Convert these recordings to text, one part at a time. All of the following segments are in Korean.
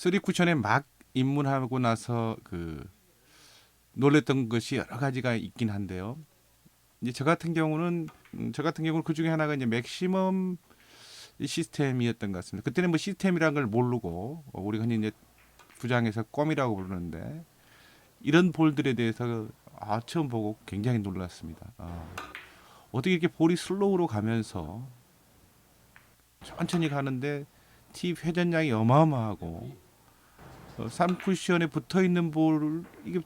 쓰리 쿠션에 막 입문하고 나서 그 놀랬던 것이 여러 가지가 있긴 한데요. 이제 저 같은 경우는 음, 저 같은 경우는 그 중에 하나가 이제 맥시멈 시스템이었던 것 같습니다. 그때는 뭐 시스템이라는 걸 모르고 어, 우리가 흔히 이제 부장에서 껌이라고 부르는데 이런 볼들에 대해서 아 처음 보고 굉장히 놀랐습니다. 아, 어떻게 이렇게 볼이 슬로우로 가면서 천천히 가는데 티 회전량이 어마어마하고 어, 3쿠션에 붙어 있는 볼을 이게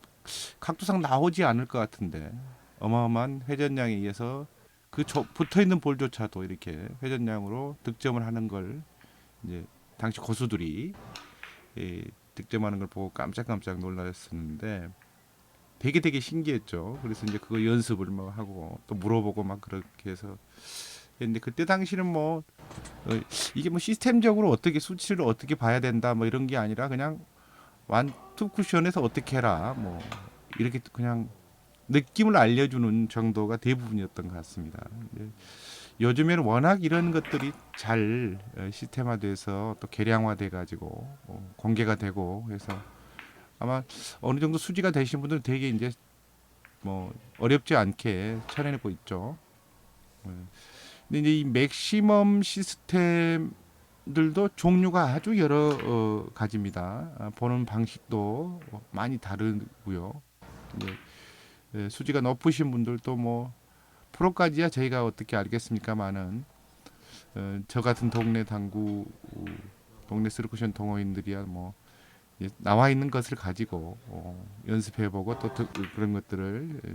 각도상 나오지 않을 것 같은데 어마어마한 회전량에 의해서 그 붙어 있는 볼조차도 이렇게 회전량으로 득점을 하는 걸 이제 당시 고수들이 예, 득점하는 걸 보고 깜짝깜짝 놀랐었는데 되게 되게 신기했죠. 그래서 이제 그거 연습을 뭐 하고 또 물어보고 막 그렇게 해서 근데 그때 당시는 뭐 어, 이게 뭐 시스템적으로 어떻게 수치를 어떻게 봐야 된다 뭐 이런 게 아니라 그냥 완투 쿠션에서 어떻게 해라 뭐 이렇게 그냥 느낌을 알려주는 정도가 대부분이었던 것 같습니다. 요즘에는 워낙 이런 것들이 잘 어, 시스템화돼서 또 개량화돼 가지고 어, 공개가 되고 해서 아마 어느 정도 수지가 되신 분들은 되게 이제 뭐 어렵지 않게 쳐내고 있죠. 예. 근데 이제 이 맥시멈 시스템 들도 종류가 아주 여러 어, 가지입니다. 아, 보는 방식도 많이 다르고요. 예, 수지가 높으신 분들도 뭐 프로까지야 저희가 어떻게 알겠습니까만은 어, 저 같은 동네 당구 어, 동네 스루쿠션 동호인들이야 뭐 이제 나와 있는 것을 가지고 어, 연습해보고 또 드- 그런 것들을 예,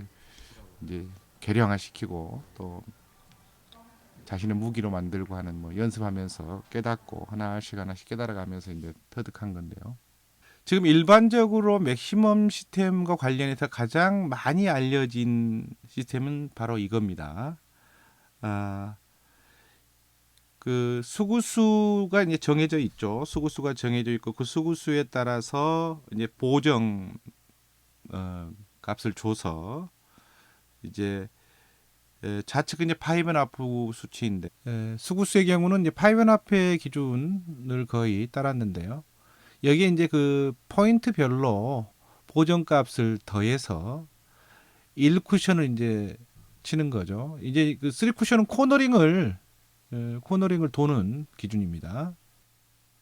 이제 개량화시키고 또 자신의 무기로 만들고 하는 뭐 연습하면서 깨닫고 하나씩 하나씩 깨달아가면서 이제 터득한 건데요. 지금 일반적으로 맥시멈 시스템과 관련해서 가장 많이 알려진 시스템은 바로 이겁니다. 아, 그 수구수가 이제 정해져 있죠. 수구수가 정해져 있고 그 수구수에 따라서 이제 보정 어, 값을 줘서 이제 에, 좌측은 이제 파이브 하프 수치인데 에, 수구수의 경우는 이제 파이브 하프의 기준을 거의 따랐는데요. 여기에 이제 그 포인트별로 보정값을 더해서 1쿠션을 이제 치는 거죠. 이제 그 3쿠션은 코너링을 에, 코너링을 도는 기준입니다.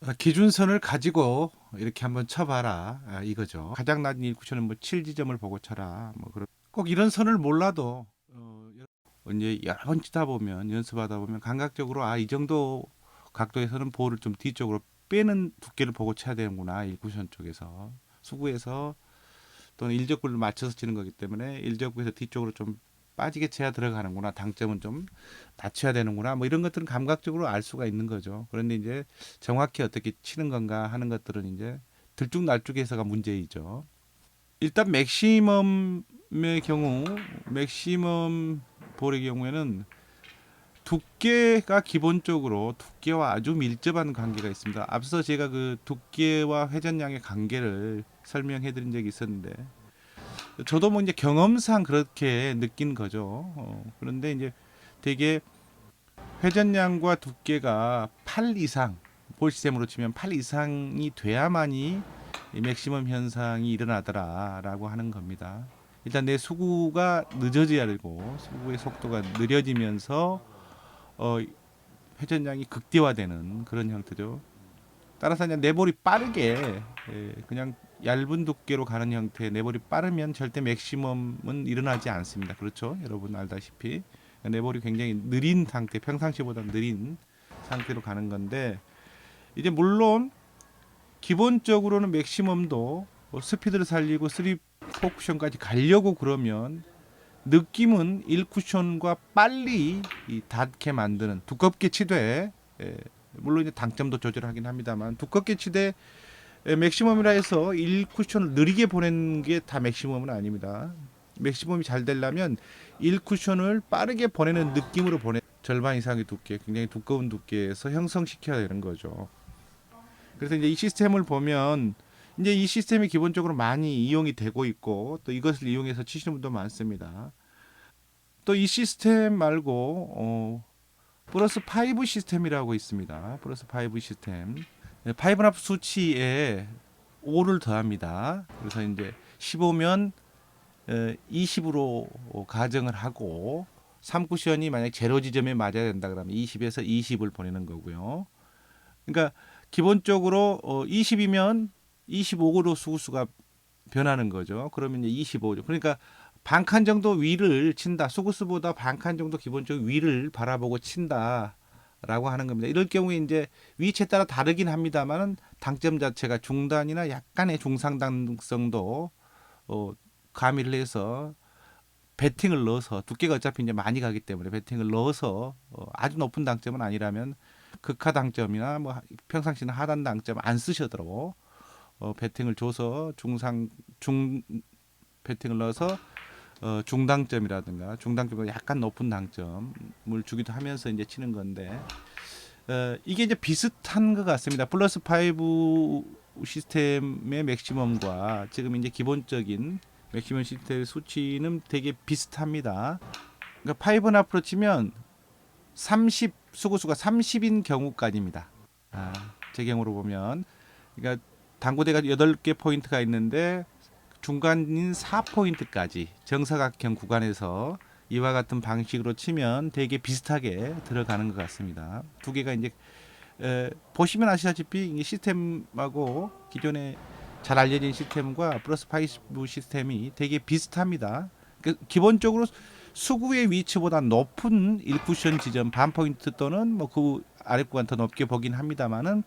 아, 기준선을 가지고 이렇게 한번 쳐봐라 아, 이거죠. 가장 낮은 1쿠션은 뭐 7지점을 보고 쳐라. 뭐 그런 꼭 이런 선을 몰라도 어, 이제 여러 번 치다 보면 연습하다 보면 감각적으로 아 이 정도 각도에서는 볼을 좀 뒤쪽으로 빼는 두께를 보고 쳐야 되는구나 일쿠션 쪽에서. 수구에서 또는 일적구를 맞춰서 치는 거기 때문에 일적구에서 뒤쪽으로 좀 빠지게 쳐야 들어가는구나 당점은 좀 낮춰야 되는구나 뭐 이런 것들은 감각적으로 알 수가 있는 거죠. 그런데 이제 정확히 어떻게 치는 건가 하는 것들은 이제 들쭉날쭉해서가 문제이죠. 일단 맥시멈의 경우 맥시멈 볼의 경우에는 두께가 기본적으로 두께와 아주 밀접한 관계가 있습니다. 앞서 제가 그 두께와 회전량의 관계를 설명해 드린 적이 있었는데 저도 뭐 이제 경험상 그렇게 느낀 거죠. 어, 그런데 이제 되게 회전량과 두께가 8 이상 볼 시스템으로 치면 8 이상이 돼야만이 이 맥시멈 현상이 일어나더라라고 하는 겁니다. 일단 내 수구가 늦어져야 되고 수구의 속도가 느려지면서 어, 회전량이 극대화되는 그런 형태죠. 따라서 그냥 내볼이 빠르게 예, 그냥 얇은 두께로 가는 형태 내볼이 빠르면 절대 맥시멈은 일어나지 않습니다. 그렇죠? 여러분 알다시피 그러니까 내볼이 굉장히 느린 상태, 평상시보다 느린 상태로 가는 건데 이제 물론 기본적으로는 맥시멈도 뭐 스피드를 살리고 스립 4쿠션까지 가려고 그러면 느낌은 1쿠션과 빨리 닿게 만드는 두껍게 치되 예, 물론 이제 당점도 조절하긴 합니다만 두껍게 치되 예, 맥시멈이라 해서 1쿠션을 느리게 보내는 게 다 맥시멈은 아닙니다. 맥시멈이 잘 되려면 1쿠션을 빠르게 보내는 느낌으로 보내 절반 이상의 두께 굉장히 두꺼운 두께에서 형성시켜야 되는 거죠. 그래서 이제 이 시스템을 보면 이제 이 시스템이 기본적으로 많이 이용이 되고 있고 또 이것을 이용해서 치시는 분도 많습니다. 또 이 시스템 말고 어, 플러스 5 시스템이라고 있습니다. 플러스 5 시스템. 파이브나프 수치에 5를 더합니다. 그래서 이제 15면 20으로 가정을 하고 3쿠션이 만약 제로 지점에 맞아야 된다 그러면 20에서 20을 보내는 거고요. 그러니까 기본적으로 어 20이면 25으로 수구수가 변하는 거죠. 그러면 이제 25죠. 그러니까 반칸 정도 위를 친다. 수구수보다 반칸 정도 기본적으로 위를 바라보고 친다라고 하는 겁니다. 이럴 경우에 이제 위치에 따라 다르긴 합니다만은 당점 자체가 중단이나 약간의 중상당성도 어 가미를 해서 배팅을 넣어서 두께가 어차피 이제 많이 가기 때문에 배팅을 넣어서 어 아주 높은 당점은 아니라면 극하 당점이나 뭐 평상시는 하단 당점 안 쓰셔도 어 배팅을 줘서 중상 중 배팅을 넣어서 어 중당점이라든가 중당점보다 약간 높은 당점을 주기도 하면서 이제 치는 건데 어 이게 이제 비슷한 것 같습니다. 플러스 5 시스템의 맥시멈과 지금 이제 기본적인 맥시멈 시스템 수치는 되게 비슷합니다. 그러니까 5는 앞으로 치면 30 수구수가 30인 경우까지입니다. 아, 제 경우로 보면 그러니까 당구대가 8개 포인트가 있는데 중간인 4포인트까지 정사각형 구간에서 이와 같은 방식으로 치면 되게 비슷하게 들어가는 것 같습니다. 두 개가 이제 에, 보시면 아시다시피 시스템하고 기존에 잘 알려진 시스템과 플러스 파이브 시스템이 되게 비슷합니다. 그 기본적으로 수구의 위치보다 높은 1쿠션 지점 반 포인트 또는 뭐 그 아래 구간 더 높게 보긴 합니다만은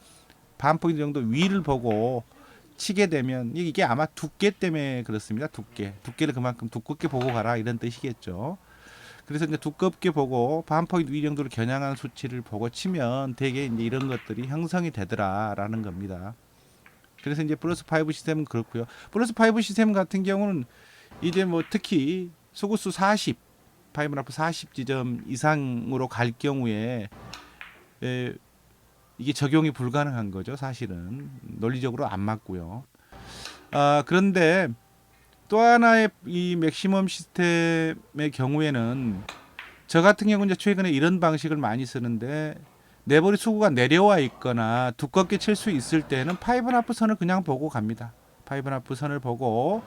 반 포인트 정도 위를 보고 치게 되면 이게 아마 두께 때문에 그렇습니다. 두께 두께를 그만큼 두껍게 보고 가라 이런 뜻이겠죠. 그래서 이제 두껍게 보고 반 포인트 위 정도를 겨냥한 수치를 보고 치면 대개 이제 이런 것들이 형성이 되더라라는 겁니다. 그래서 이제 플러스 5 시스템은 그렇고요. 플러스 5 시스템 같은 경우는 이제 뭐 특히 소구수 40, 파이브 라프 40 지점 이상으로 갈 경우에 에, 이게 적용이 불가능한 거죠. 사실은 논리적으로 안 맞고요. 아 그런데 또 하나의 이 맥시멈 시스템의 경우에는 저 같은 경우는 최근에 이런 방식을 많이 쓰는데 내버리 수구가 내려와 있거나 두껍게 칠 수 있을 때는 파이브나프 선을 그냥 보고 갑니다. 파이브나프 선을 보고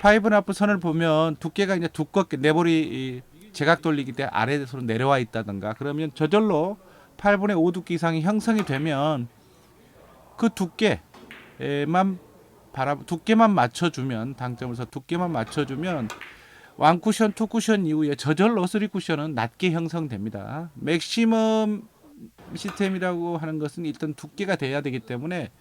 파이브나프 선을 보면 두께가 이제 두껍게 내버리 이 제각 돌리기 때 아래에서 내려와 있다던가 그러면 저절로 8분의 5 두께 이상이 형성이 되면 그 두께만 바라 두께만 맞춰주면 당점에서 두께만 맞춰주면 완 쿠션, 투 쿠션 이후에 저절로 쓰리 쿠션은 낮게 형성됩니다. 맥시멈 시스템이라고 하는 것은 일단 두께가 돼야 되기 때문에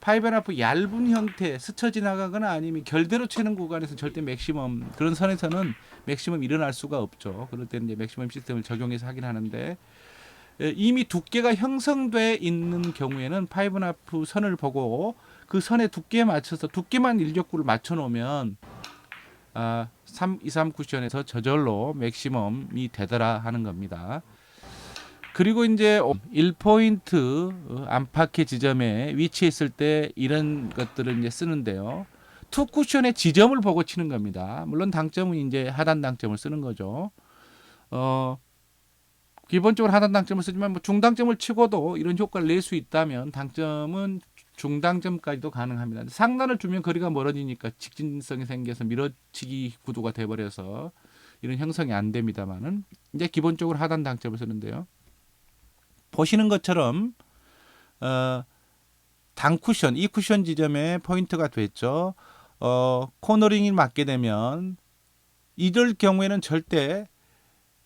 파이브나프 얇은 형태 스쳐 지나가거나 아니면 결대로 치는 구간에서 절대 맥시멈 그런 선에서는 맥시멈 일어날 수가 없죠. 그럴 때는 이제 맥시멈 시스템을 적용해서 하긴 하는데 에, 이미 두께가 형성돼 있는 경우에는 파이브나프 선을 보고 그 선의 두께에 맞춰서 두께만 일격구를 맞춰 놓으면 아, 3, 2, 3 쿠션에서 저절로 맥시멈이 되더라 하는 겁니다. 그리고 이제 1포인트 어, 안팎의 지점에 위치했을 때 이런 것들을 이제 쓰는데요. 투 쿠션의 지점을 보고 치는 겁니다. 물론 당점은 이제 하단 당점을 쓰는 거죠. 어, 기본적으로 하단 당점을 쓰지만 뭐 중당점을 치고도 이런 효과를 낼 수 있다면 당점은 중당점까지도 가능합니다. 상단을 주면 거리가 멀어지니까 직진성이 생겨서 밀어치기 구도가 돼버려서 이런 형성이 안 됩니다만은 이제 기본적으로 하단 당점을 쓰는데요. 보시는 것처럼 어, 당 쿠션, 이 쿠션 지점에 포인트가 됐죠. 어, 코너링이 맞게 되면 이럴 경우에는 절대 에,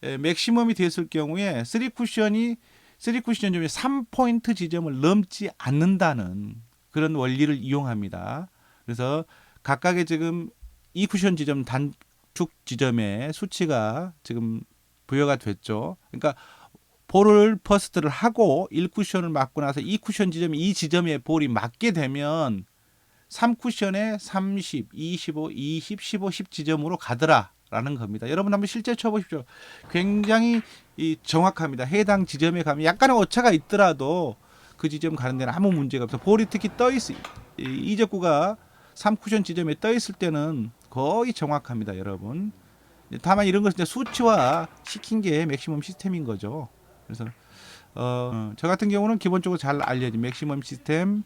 맥시멈이 됐을 경우에 3 쿠션이 3 쿠션 중에 3포인트 지점을 넘지 않는다는 그런 원리를 이용합니다. 그래서 각각의 지금 이 쿠션 지점 단축 지점의 수치가 지금 부여가 됐죠. 그러니까 볼을 퍼스트를 하고 1쿠션을 맞고 나서 2쿠션 지점에 이 지점에 볼이 맞게 되면 3쿠션에 30, 25, 20, 15, 10 지점으로 가더라 라는 겁니다. 여러분 한번 실제 쳐보십시오. 굉장히 이 정확합니다. 해당 지점에 가면 약간의 오차가 있더라도 그 지점 가는 데는 아무 문제가 없어. 볼이 특히 떠 있, 이 이적구가 3쿠션 지점에 떠 있을 때는 거의 정확합니다, 여러분. 다만 이런 것은 수치화 시킨 게 맥시멈 시스템인 거죠. 그래서 어, 어, 저 같은 경우는 기본적으로 잘 알려진 맥시멈 시스템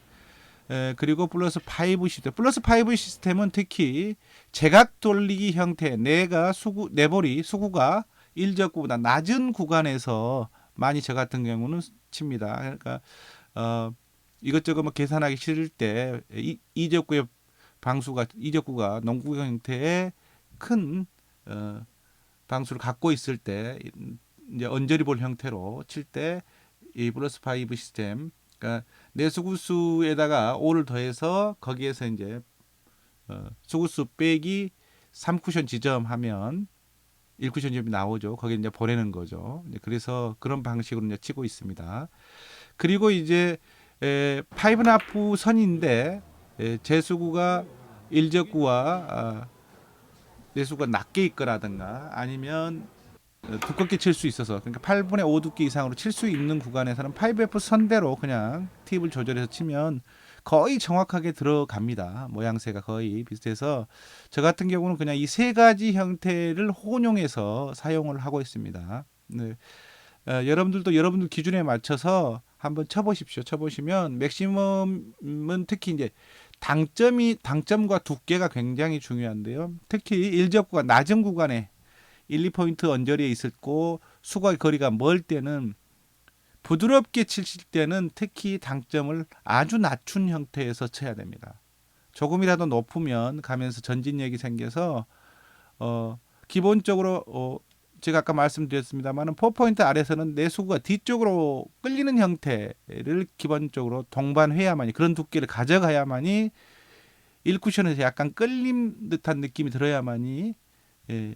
에, 그리고 플러스 5 시스템. 플러스 5 시스템은 특히 제각 돌리기 형태 내가 수구 내볼이 수구가 일적구보다 낮은 구간에서 많이 저 같은 경우는 칩니다. 그러니까 어, 이것저것 뭐 계산하기 싫을 때 이, 이적구의 방수가 이적구가 농구 형태의 큰 어, 방수를 갖고 있을 때 이제 언저리 볼 형태로 칠 때 이 플러스 5 시스템 그러니까 내 수구수에다가 5를 더해서 거기에서 이제 어, 수구수 빼기 3쿠션 지점 하면 1쿠션 지점이 나오죠. 거기에 이제 보내는 거죠. 그래서 그런 방식으로 이제 치고 있습니다. 그리고 이제 에, 파이브 나프 선인데 에, 제 수구가 일적구와 아, 내 수구가 낮게 있거라든가 아니면 어, 두껍게 칠 수 있어서 그러니까 8분의 5 두께 이상으로 칠 수 있는 구간에서는 5F 선대로 그냥 팁을 조절해서 치면 거의 정확하게 들어갑니다. 모양새가 거의 비슷해서 저 같은 경우는 그냥 이 세 가지 형태를 혼용해서 사용을 하고 있습니다. 네. 어, 여러분들도 여러분들 기준에 맞춰서 한번 쳐보십시오. 쳐보시면 맥시멈은 특히 이제 당점이 당점과 두께가 굉장히 중요한데요. 특히 일적구가 낮은 구간에 1, 2포인트 언저리에 있었고 수과 거리가 멀 때는 부드럽게 치실 때는 특히 당점을 아주 낮춘 형태에서 쳐야 됩니다. 조금이라도 높으면 가면서 전진력이 생겨서 어 기본적으로 어 제가 아까 말씀드렸습니다만은 4포인트 아래서는 내 수구가 뒤쪽으로 끌리는 형태를 기본적으로 동반해야만이 그런 두께를 가져가야만이 1쿠션에서 약간 끌림 듯한 느낌이 들어야만이 예,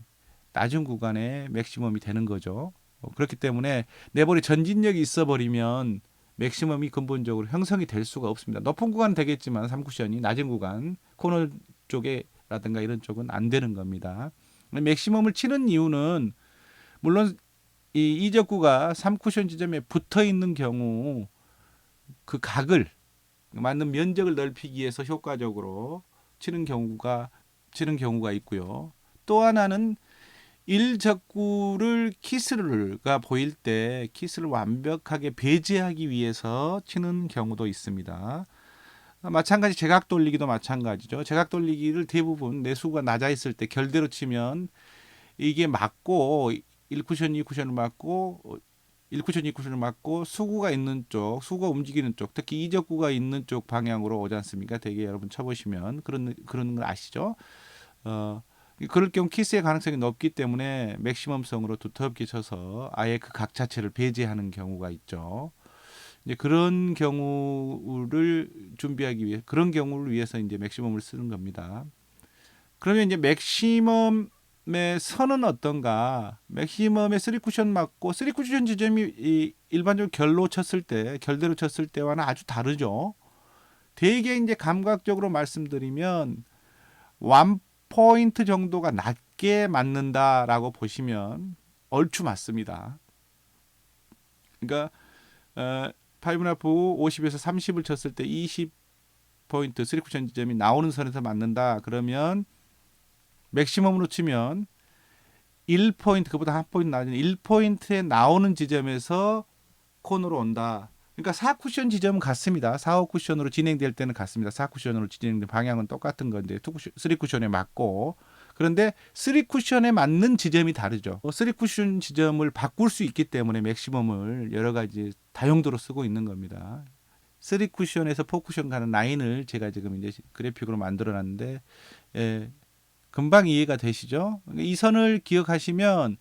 낮은 구간에 맥시멈이 되는 거죠. 어, 그렇기 때문에 내 볼이 전진력이 있어 버리면 맥시멈이 근본적으로 형성이 될 수가 없습니다. 높은 구간은 되겠지만 3쿠션이 낮은 구간 코너 쪽에라든가 이런 쪽은 안 되는 겁니다. 맥시멈을 치는 이유는 물론 이 이적구가 3쿠션 지점에 붙어 있는 경우 그 각을 맞는 면적을 넓히기 위해서 효과적으로 치는 경우가 치는 경우가 있고요. 또 하나는 일적구를 키스를가 보일 때 키스를 완벽하게 배제하기 위해서 치는 경우도 있습니다. 마찬가지 제각 돌리기도 마찬가지죠. 제각 돌리기를 대부분 내수가 낮아 있을 때 결대로 치면 이게 맞고 1쿠션, 2쿠션을 맞고 1쿠션, 2쿠션을 맞고 수구가 있는 쪽, 수구가 움직이는 쪽, 특히 이적구가 있는 쪽 방향으로 오지 않습니까? 되게 여러분 쳐보시면 그런 그런 걸 아시죠? 어, 그럴 경우 키스의 가능성이 높기 때문에 맥시멈성으로 두텁게 쳐서 아예 그 각 자체를 배제하는 경우가 있죠. 이제 그런 경우를 준비하기 위해 그런 경우를 위해서 이제 맥시멈을 쓰는 겁니다. 그러면 이제 맥시멈의 선은 어떤가? 맥시멈의 3쿠션 맞고 3쿠션 지점이 이 일반적으로 결로 쳤을 때, 결대로 쳤을 때와는 아주 다르죠. 되게 이제 감각적으로 말씀드리면 완 포인트 정도가 낮게 맞는다라고 보시면 얼추 맞습니다. 그러니까 어, 5나프 50에서 30을 쳤을 때 20 포인트 3쿠션 지점이 나오는 선에서 맞는다. 그러면 맥시멈으로 치면 1포인트 그보다 한 포인트 낮은 1포인트에 나오는 지점에서 코너로 온다. 그러니까 4쿠션 지점은 같습니다. 4, 5쿠션으로 진행될 때는 같습니다. 4쿠션으로 진행된 방향은 똑같은 건데 2쿠션, 3쿠션에 맞고 그런데 3쿠션에 맞는 지점이 다르죠. 3쿠션 지점을 바꿀 수 있기 때문에 맥시멈을 여러 가지 다용도로 쓰고 있는 겁니다. 3쿠션에서 4쿠션 가는 라인을 제가 지금 이제 그래픽으로 만들어 놨는데 예, 금방 이해가 되시죠? 이 선을 기억하시면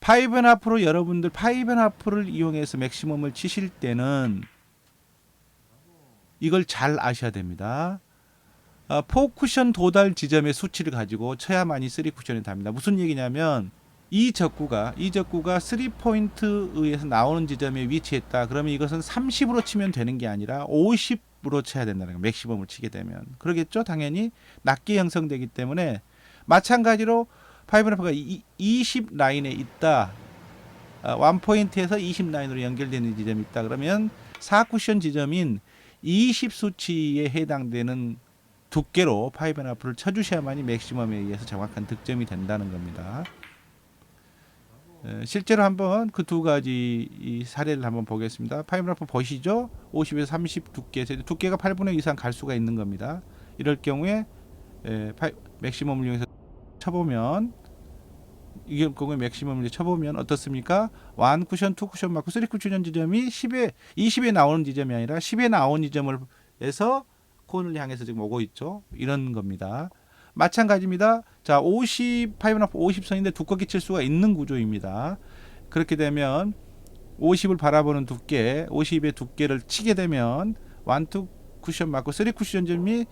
파이브 하프로 여러분들 파이브 하프를 이용해서 맥시멈을 치실 때는 이걸 잘 아셔야 됩니다. 아, 4쿠션 도달 지점의 수치를 가지고 쳐야만이 3쿠션이 답니다. 무슨 얘기냐면 이 적구가 이 적구가 3포인트에서 나오는 지점에 위치했다. 그러면 이것은 30으로 치면 되는 게 아니라 50으로 쳐야 된다는 거예요. 맥시멈을 치게 되면. 그러겠죠? 당연히 낮게 형성되기 때문에 마찬가지로 파이브나프가 20 라인에 있다. 아, 원 포인트에서 20 라인으로 연결되는 지점이 있다. 그러면 4쿠션 지점인 20 수치에 해당되는 두께로 파이브나프를 쳐주셔야만이 맥시멈에 의해서 정확한 득점이 된다는 겁니다. 에, 실제로 한번 그 두 가지 이 사례를 한번 보겠습니다. 파이브라프 보시죠. 50에서 30 두께, 제 두께가 8분의 1 이상 갈 수가 있는 겁니다. 이럴 경우에 맥시멈을 이용해서 쳐보면 이게 경우에 맥시멈을 이제 쳐보면 어떻습니까? 완 쿠션, 투 쿠션 맞고 쓰리 쿠션 지점이 10에 20에 나오는 지점이 아니라 10에 나온 지점을 해서 콘을 향해서 지금 오고 있죠. 이런 겁니다. 마찬가지입니다. 자, 50 파이브나프 50선인데 두껍게 칠 수가 있는 구조입니다. 그렇게 되면 50을 바라보는 두께, 50의 두께를 치게 되면 완투 쿠션 맞고 쓰리 쿠션 점이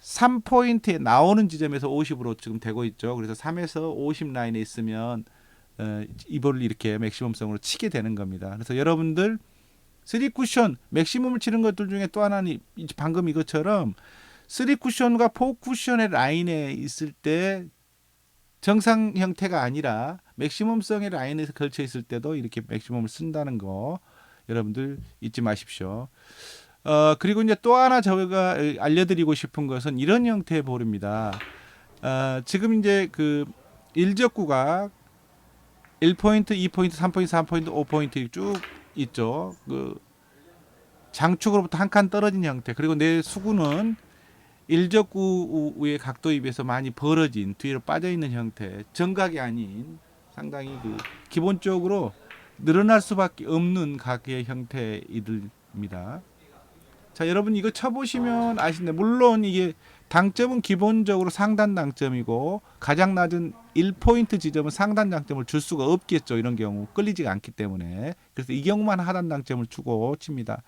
3포인트에 나오는 지점에서 50으로 지금 되고 있죠. 그래서 3에서 50 라인에 있으면 어, 이볼을 이렇게 맥시멈성으로 치게 되는 겁니다. 그래서 여러분들 3 쿠션 맥시멈을 치는 것들 중에 또 하나는 이- 방금 이것처럼 3 쿠션과 4 쿠션의 라인에 있을 때 정상 형태가 아니라 맥시멈성의 라인에서 걸쳐 있을 때도 이렇게 맥시멈을 쓴다는 거 여러분들 잊지 마십시오. 어 그리고 이제 또 하나 저희가 알려드리고 싶은 것은 이런 형태의 볼입니다. 어, 지금 이제 그 일적구가 1포인트, 2포인트, 3포인트, 3포인트, 5포인트 쭉 있죠. 그 장축으로부터 한 칸 떨어진 형태. 그리고 내 수구는 일적구의 각도에 비해서 많이 벌어진 뒤로 빠져 있는 형태. 정각이 아닌 상당히 그 기본적으로 늘어날 수밖에 없는 각의 형태이들입니다. 자, 여러분 이거 쳐보시면 아시네. 물론 이게 당점은 기본적으로 상단 당점이고 가장 낮은 1포인트 지점은 상단 당점을 줄 수가 없겠죠. 이런 경우 끌리지가 않기 때문에. 그래서 이 경우만 하단 당점을 주고 칩니다.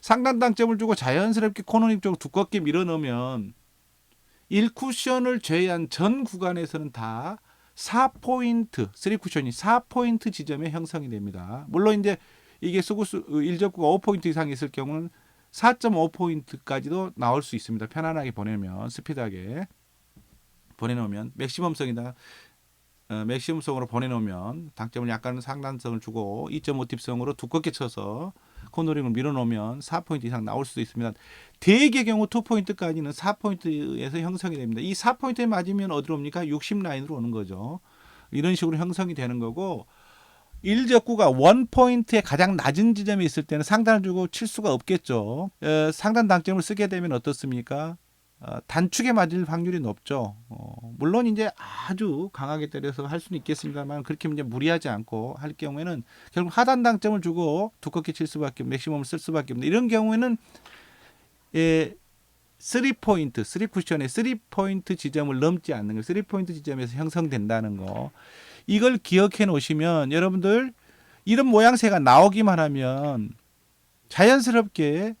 상단 당점을 주고 자연스럽게 코너닉 쪽으로 두껍게 밀어넣으면 1쿠션을 제외한 전 구간에서는 다 4포인트, 3쿠션이 4포인트 지점에 형성이 됩니다. 물론 이제 이게 수구수 1접구가 5포인트 이상 있을 경우는 4.5 포인트까지도 나올 수 있습니다. 편안하게 보내면 스피드하게 보내놓으면 맥시멈성이다. 어, 맥시멈성으로 보내놓으면 당점을 약간 상단성을 주고 2.5 팁성으로 두껍게 쳐서 코너링을 밀어놓으면 4포인트 이상 나올 수도 있습니다. 대개 경우 2포인트까지는 4포인트에서 형성이 됩니다. 이 4포인트에 맞으면 어디로 옵니까? 60 라인으로 오는 거죠. 이런 식으로 형성이 되는 거고 일적구가 원 포인트의 가장 낮은 지점에 있을 때는 상단을 주고 칠 수가 없겠죠. 어, 상단 당점을 쓰게 되면 어떻습니까? 어, 단축에 맞을 확률이 높죠. 어, 물론 이제 아주 강하게 때려서 할 수는 있겠습니다만 그렇게 이제 무리하지 않고 할 경우에는 결국 하단 당점을 주고 두껍게 칠 수밖에 없, 맥시멈을 쓸 수밖에 없는 이런 경우에는 예, 3포인트, 3쿠션의 3포인트 지점을 넘지 않는 거, 3포인트 지점에서 형성된다는 거. 이걸 기억해 놓으시면 여러분들 이런 모양새가 나오기만 하면 자연스럽게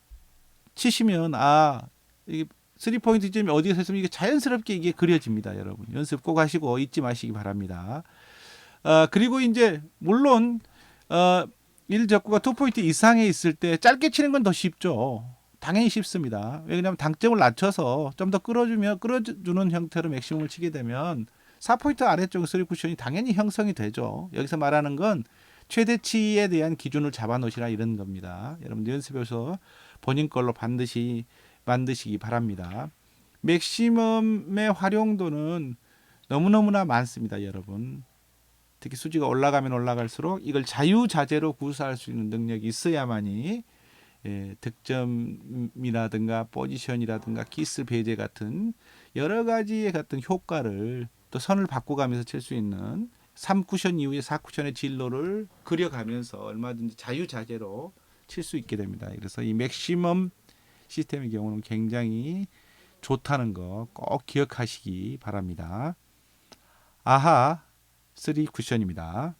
치시면 아, 이게 3포인트 지점이 어디에서 있으면 이게 자연스럽게 이게 그려집니다, 여러분. 연습 꼭 하시고 잊지 마시기 바랍니다. 어, 그리고 이제 물론 어, 1적구가 2포인트 이상에 있을 때 짧게 치는 건 더 쉽죠. 당연히 쉽습니다. 왜냐하면 당점을 낮춰서 좀 더 끌어주면 끌어주는 형태로 맥시멈을 치게 되면 4포인트 아래쪽 쓰리 쿠션이 당연히 형성이 되죠. 여기서 말하는 건 최대치에 대한 기준을 잡아 놓으시라 이런 겁니다. 여러분들 연습해서 본인 걸로 반드시 만드시기 바랍니다. 맥시멈의 활용도는 너무너무나 많습니다, 여러분. 특히 수지가 올라가면 올라갈수록 이걸 자유자재로 구사할 수 있는 능력이 있어야만이 예, 득점이라든가 포지션이라든가 키스 배제 같은 여러 가지의 같은 효과를 또 선을 바꿔가면서 칠 수 있는 3쿠션 이후에 4쿠션의 진로를 그려가면서 얼마든지 자유자재로 칠 수 있게 됩니다. 그래서 이 맥시멈 시스템의 경우는 굉장히 좋다는 거 꼭 기억하시기 바랍니다. 아하 3 쿠션입니다.